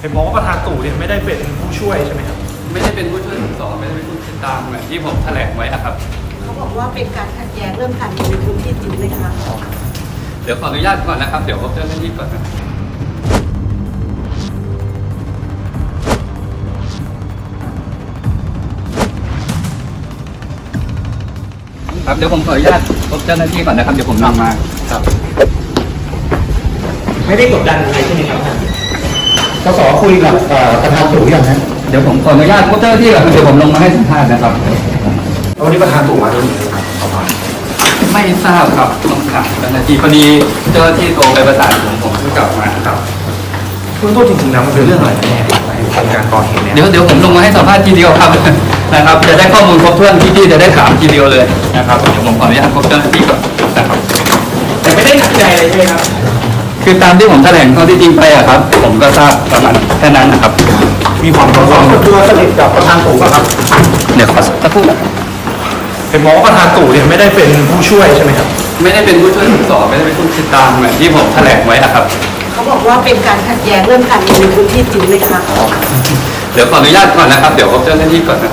เห็นบอกว่าประธานตู่เนี่ยไม่ได้เป็นผู้ช่วยใช่ไหมครับ ไม่ได้เป็นผู้ช่วยสอไม่ได้เป็นผู้ติดตามแบบที่ผมแถลงไว้อะครับ เขาบอกว่าเป็นการขัดแย้งเรื่องการเมืองในพื้นที่จริงไหมคะเดี๋ยวขออนุญาตก่อนนะครับ เดี๋ยวพบเจ้าหน้าที่ก่อนนะครับเดี๋ยวผมขออนุญาตพบเจ้าหน้าที่ก่อนนะครับ เดี๋ยวผมนำมาครับ ไม่ได้กดดันอะไรใช่ไหมครับท่าน สสคุยกับเอ่อประธานตู่ยังฮะเดี๋ยวผมขออนุญาตพบเจ้าหน้าที่ก่อนเดี๋ยวผมลงมาให้สัมภาษณ์นะครับวันนี้ประธานตู่มาด้วยครับขอบคุณไม่ทราบครับต้องถามเจ้าหน้าที่พอดีเจ้าหน้าที่โทรไปประสานผมผมเพิ่งกลับมาครับเบื้องต้นจริงๆแล้วมันเป็นเรื่องอะไรกันแน่ในการก่อเหตุเนี่ยเดี๋ยวเดี๋ยวผมลงมาให้สัมภาษณ์ทีเดียวครับนะครับ จะได้ข้อมูลครบถ้วนพี่ๆจะได้ถามทีเดียวเลยนะครับเดี๋ยวผมขออนุญาตพบเจ้าหน้าที่ก่อนนะครับแต่ไม่ได้หนักใจเลยใช่ไหมครับ คือตามที่ผมแถลงข้อที่จริงไปอะครับ ผมก็ทราบประมาณแค่นั้นนะครับ มีความสกังสวลส่วนตัวสนิทกับประธานตู่ป่ะครับเดี๋ยวขอสักครู่นะเห็นบอกว่าประธานตู่เนี่ยไม่ได้เป็นผู้ช่วยใช่ไหมครับ ไม่ได้เป็นผู้ช่วยสอไม่ได้เป็นผู้ติดตามแบบที่ผมแถลงไว้อะครับ เขาบอกว่าเป็นการขัดแย้งเรื่องการเมืองในพื้นที่จริงไหมคะเดี๋ยวขออนุญาตก่อนนะครับ เดี๋ยวพบเจ้าหน้าที่ก่อนนะ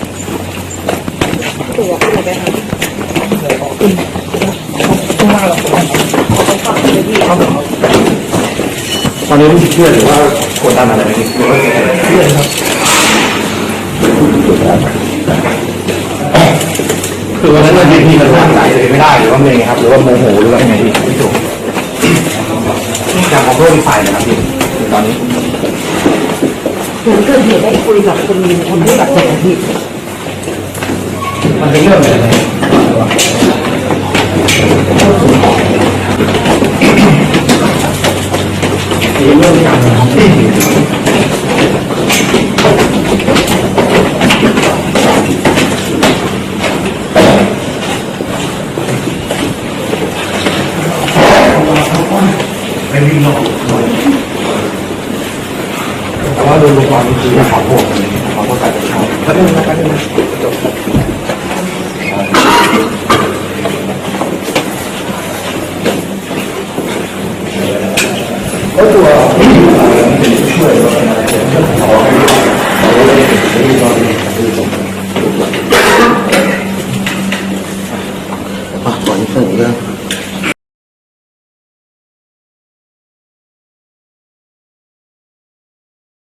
ครับสวัสดีครับตอนนี้รู้สึกเครียดหรือว่ากดดันอะไรไหมหรือว่าเครียดครับคือวันนั้นมันพี่มันตั้งใจเลยไม่ได้หรือว่าไงครับ หรือว่าโมโหหรือว่าไงพี่พี่ตู่อยากขอโทษอีกฝ่ายนะครับพี่ตอนนี้หลังเกิดเหตุได้คุยกับคนคนที่แบาดเจ็บพี่ำไม่วิ่งหรอกแต่ว่าโดยรวมๆคือขอโทษขอโทษกา รจ